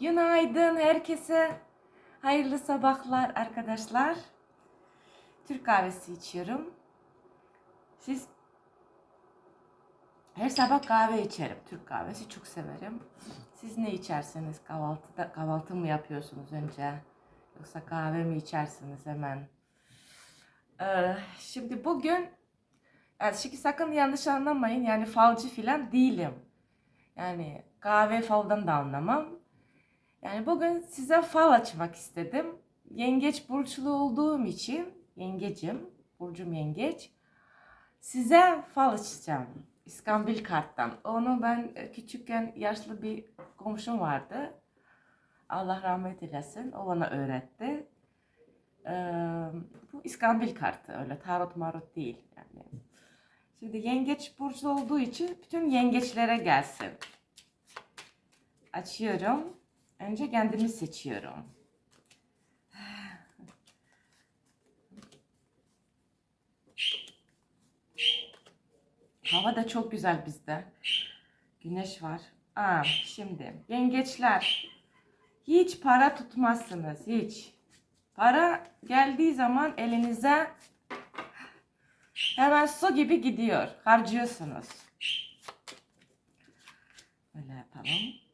Günaydın herkese. Hayırlı sabahlar arkadaşlar. Türk kahvesi içiyorum. Siz her sabah kahve içerim. Türk kahvesi çok severim. Siz ne içersiniz? Kahvaltıda kahvaltı mı yapıyorsunuz önce? Yoksa kahve mi içersiniz hemen? Ee, şimdi bugün yani sakın yanlış anlamayın. Yani falcı filan değilim. Yani kahve faldan da anlamam. Yani bugün size fal açmak istedim. Yengeç burçlu olduğum için, yengecim, burcum yengeç. Size fal açacağım. İskambil karttan. Onu ben e, küçükken yaşlı bir komşum vardı. Allah rahmet eylesin. O bana öğretti. Ee, bu İskambil kartı öyle tarot marot değil yani. Şimdi yengeç burcu olduğu için bütün yengeçlere gelsin. Açıyorum. Önce kendimi seçiyorum. Hava da çok güzel bizde. Güneş var. Aa, şimdi yengeçler hiç para tutmazsınız hiç. Para geldiği zaman elinize hemen su gibi gidiyor. Harcıyorsunuz. Böyle yapalım.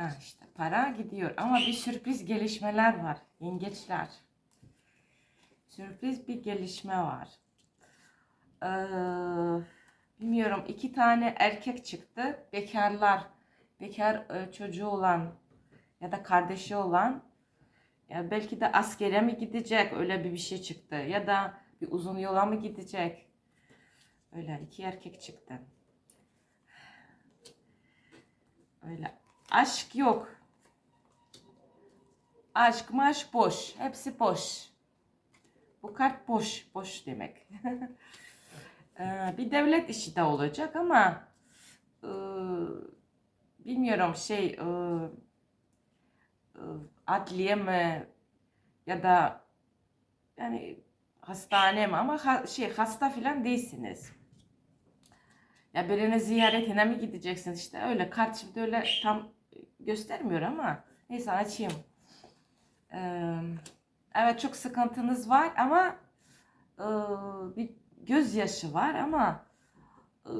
Ha işte para gidiyor ama bir sürpriz gelişmeler var yengeçler. Sürpriz bir gelişme var. Ee, bilmiyorum iki tane erkek çıktı. Bekarlar, bekar e, çocuğu olan ya da kardeşi olan ya belki de askere mi gidecek öyle bir bir şey çıktı ya da bir uzun yola mı gidecek. Öyle iki erkek çıktı. Öyle aşk yok. Aşk maşk boş. Hepsi boş. Bu kart boş. Boş demek. Ee, bir devlet işi de olacak ama e, bilmiyorum şey e, adliye mi ya da yani hastane mi ama şey hasta filan değilsiniz. Ya birini ziyaretine mi gideceksiniz işte öyle kart şimdi öyle tam göstermiyor ama neyse açayım. Ee, evet çok sıkıntınız var ama e, bir gözyaşı var ama e,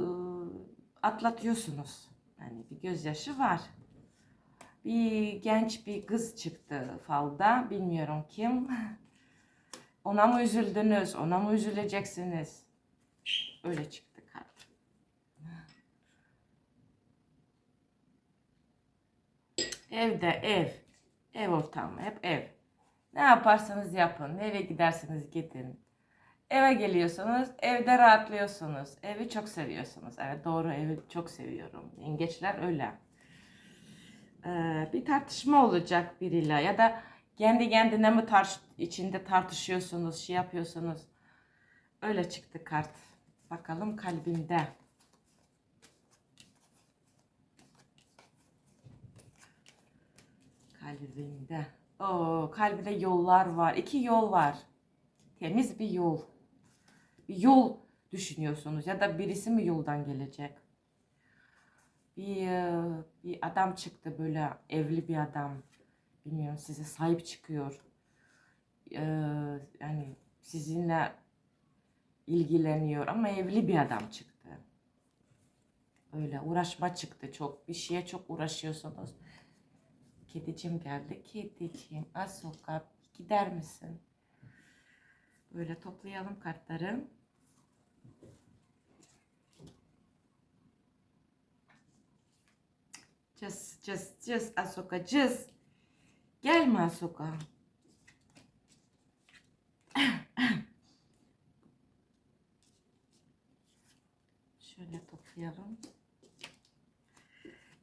atlatıyorsunuz. Yani bir gözyaşı var. Bir genç bir kız çıktı falda. Bilmiyorum kim. Ona mı üzüldünüz? Ona mı üzüleceksiniz? Öyle çıktı kart. Evde ev. Ev ortamı. Hep ev. Ne yaparsanız yapın. Nereye giderseniz gidin. Eve geliyorsunuz. Evde rahatlıyorsunuz. Evi çok seviyorsunuz. Evet doğru evi çok seviyorum. Yengeçler öyle. Ee, bir tartışma olacak biriyle ya da kendi kendine mi tarş içinde tartışıyorsunuz, şey yapıyorsunuz. Öyle çıktı kart. Bakalım kalbinde. Kalbinde. Oo, kalbinde yollar var. İki yol var. Temiz bir yol. Bir yol düşünüyorsunuz ya da birisi mi yoldan gelecek? Bir, e, bir adam çıktı böyle evli bir adam. Bilmiyorum size sahip çıkıyor. Ee, yani sizinle ilgileniyor ama evli bir adam çıktı. Öyle uğraşma çıktı çok. Bir şeye çok uğraşıyorsunuz. Kedicim geldi. Kedicim Asoka gider misin? Böyle toplayalım kartları. Cız cız cız Asoka cız. Gelme Asoka. Şöyle toplayalım.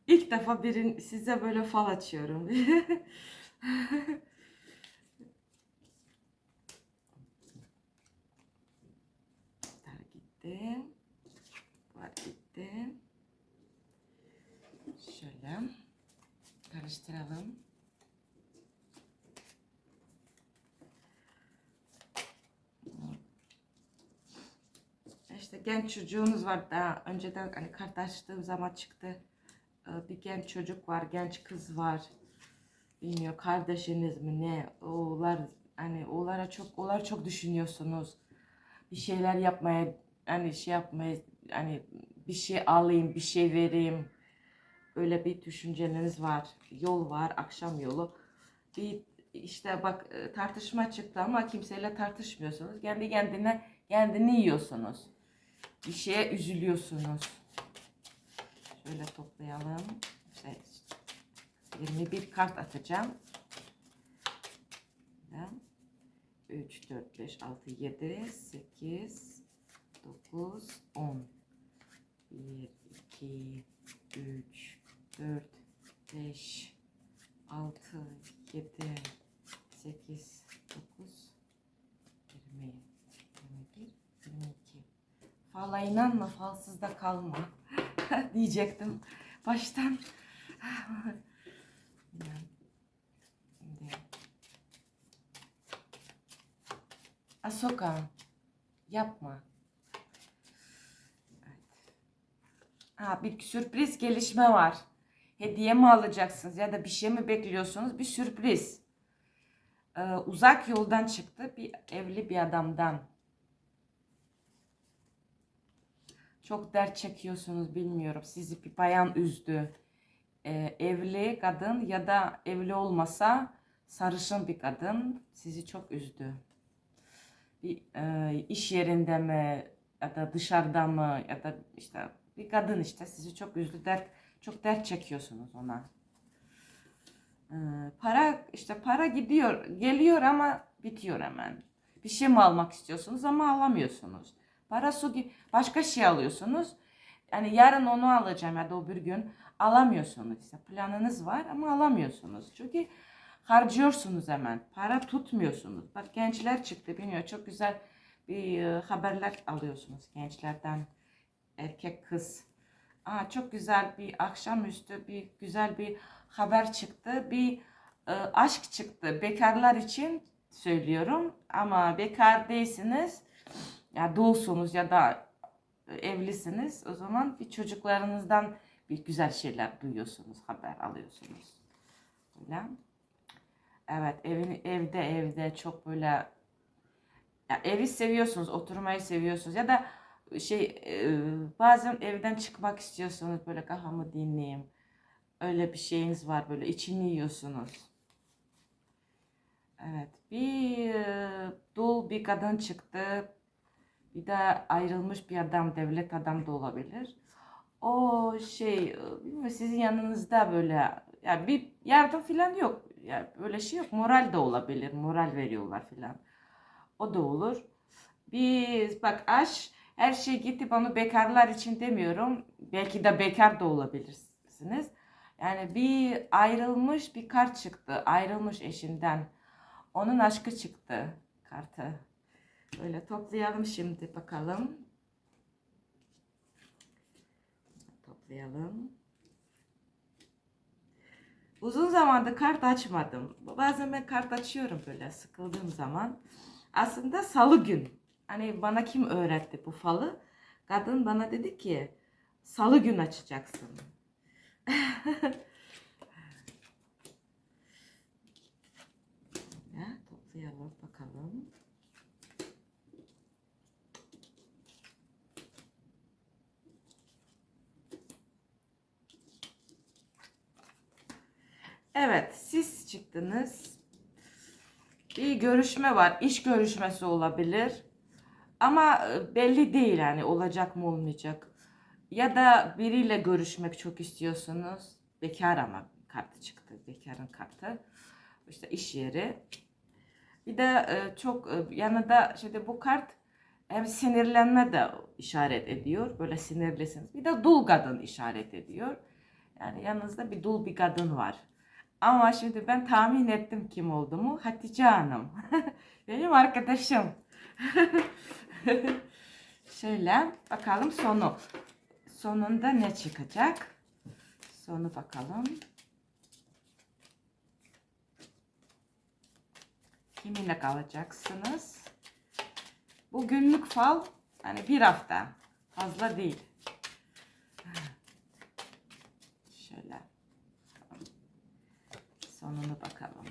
İlk defa birin size böyle fal açıyorum. Var gitti. Var gitti. Şöyle karıştıralım. İşte genç çocuğunuz var daha önceden hani kart açtığım zaman çıktı. Ee, bir genç çocuk var, genç kız var. Bilmiyor kardeşiniz mi ne? Oğlar hani oğlara çok oğlar çok düşünüyorsunuz. Bir şeyler yapmaya hani şey yapmaya hani bir şey alayım, bir şey vereyim. Öyle bir düşünceleriniz var. Yol var, akşam yolu. Bir işte bak e, tartışma çıktı ama kimseyle tartışmıyorsunuz. Kendi kendine kendini yiyorsunuz. Bir şeye üzülüyorsunuz. Şöyle toplayalım. İşte 21 kart atacağım. 3, 4, 5, 6, 7, 8, 9, 10. 1, 2, 3, 4, 5, 6, 7, 8, 9, 20, 21, 22. Fala inanma, falsızda kalma diyecektim baştan. Asoka, yapma. Evet. Ha, bir sürpriz gelişme var. Hediye mi alacaksınız ya da bir şey mi bekliyorsunuz? Bir sürpriz. Ee, uzak yoldan çıktı bir evli bir adamdan. Çok dert çekiyorsunuz bilmiyorum. Sizi bir bayan üzdü. Ee, evli kadın ya da evli olmasa sarışın bir kadın sizi çok üzdü. Bir e, iş yerinde mi ya da dışarıda mı ya da işte bir kadın işte sizi çok üzdü. Dert çok dert çekiyorsunuz ona. Ee, para işte para gidiyor, geliyor ama bitiyor hemen. Bir şey mi almak istiyorsunuz ama alamıyorsunuz. Para su gibi başka şey alıyorsunuz. Yani yarın onu alacağım ya da o bir gün alamıyorsunuz. İşte planınız var ama alamıyorsunuz. Çünkü harcıyorsunuz hemen. Para tutmuyorsunuz. Bak gençler çıktı bilmiyor. Çok güzel bir e, haberler alıyorsunuz gençlerden. Erkek kız. Aa, çok güzel bir akşamüstü bir güzel bir haber çıktı. Bir e, aşk çıktı. Bekarlar için söylüyorum ama bekar değilsiniz ya dulsunuz ya da evlisiniz o zaman bir çocuklarınızdan bir güzel şeyler duyuyorsunuz, haber alıyorsunuz. Öyle. Evet, evin evde evde çok böyle ya evi seviyorsunuz, oturmayı seviyorsunuz ya da şey e, bazen evden çıkmak istiyorsunuz böyle kafamı dinleyeyim. Öyle bir şeyiniz var böyle içini yiyorsunuz. Evet, bir e, dul bir kadın çıktı. Bir de ayrılmış bir adam, devlet adam da olabilir. O şey, e, bilmiyorum sizin yanınızda böyle yani bir yardım falan yok. Yani böyle şey yok. Moral de olabilir. Moral veriyorlar falan. O da olur. Biz bak aş her şey gitti onu bekarlar için demiyorum. Belki de bekar da olabilirsiniz. Yani bir ayrılmış bir kart çıktı. Ayrılmış eşinden. Onun aşkı çıktı kartı. Böyle toplayalım şimdi bakalım. Toplayalım. Uzun zamandır kart açmadım. Bazen ben kart açıyorum böyle sıkıldığım zaman. Aslında salı gün. Hani bana kim öğretti bu falı? Kadın bana dedi ki salı gün açacaksın. ya, toplayalım bakalım. Evet, siz çıktınız. Bir görüşme var. İş görüşmesi olabilir. Ama e, belli değil yani olacak mı olmayacak. Ya da biriyle görüşmek çok istiyorsunuz. Bekar ama kartı çıktı. Bekarın kartı. İşte iş yeri. Bir de e, çok e, yanında şimdi bu kart hem sinirlenme de işaret ediyor. Böyle sinirlisiniz. Bir de dul kadın işaret ediyor. Yani yanınızda bir dul bir kadın var. Ama şimdi ben tahmin ettim kim olduğumu. Hatice Hanım. Benim arkadaşım. Şöyle bakalım sonu. Sonunda ne çıkacak? Sonu bakalım. Kiminle kalacaksınız? Bu günlük fal hani bir hafta. Fazla değil. Şöyle. Sonunu bakalım.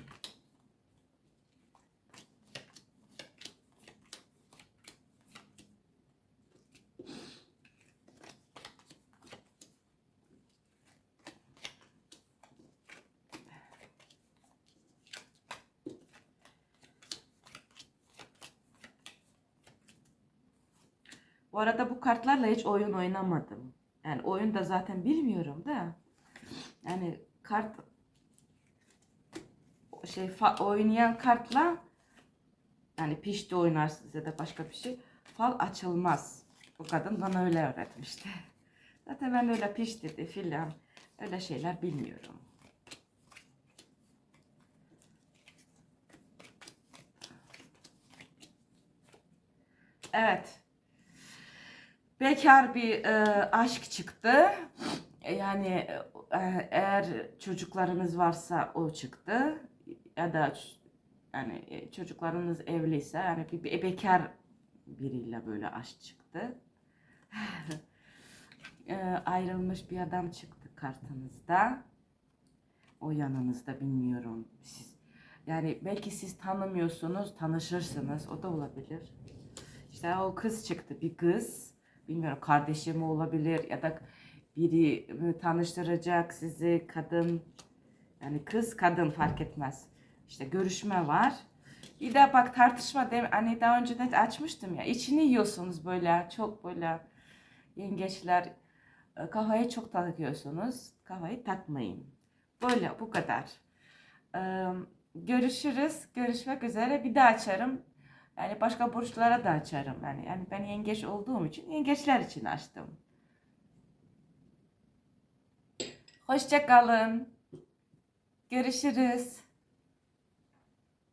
Bu arada bu kartlarla hiç oyun oynamadım. Yani oyun da zaten bilmiyorum da. Yani kart şey fa- oynayan kartla yani pişti oynarsınız ya da başka bir şey fal açılmaz. O kadın bana öyle öğretmişti. Zaten ben öyle piş dedi filan öyle şeyler bilmiyorum. Evet. Bekar bir e, aşk çıktı. E, Yani e, eğer çocuklarınız varsa o çıktı ya da yani e, çocuklarınız evliyse yani bir, bir bekar biriyle böyle aşk çıktı. E, ayrılmış bir adam çıktı kartınızda. O yanınızda bilmiyorum. Siz yani belki siz tanımıyorsunuz, tanışırsınız. O da olabilir. İşte o kız çıktı, bir kız. Bilmiyorum kardeşi mi olabilir ya da biri tanıştıracak sizi kadın. Yani kız kadın fark etmez. İşte görüşme var. Bir de bak tartışma dem hani daha önceden açmıştım ya. İçini yiyorsunuz böyle çok böyle yengeçler e, kafayı çok takıyorsunuz. Kafayı takmayın. Böyle bu kadar. Ee, görüşürüz. Görüşmek üzere. Bir daha açarım. Yani başka burçlara da açarım. Yani, yani ben yengeç olduğum için yengeçler için açtım. Hoşça kalın. Görüşürüz.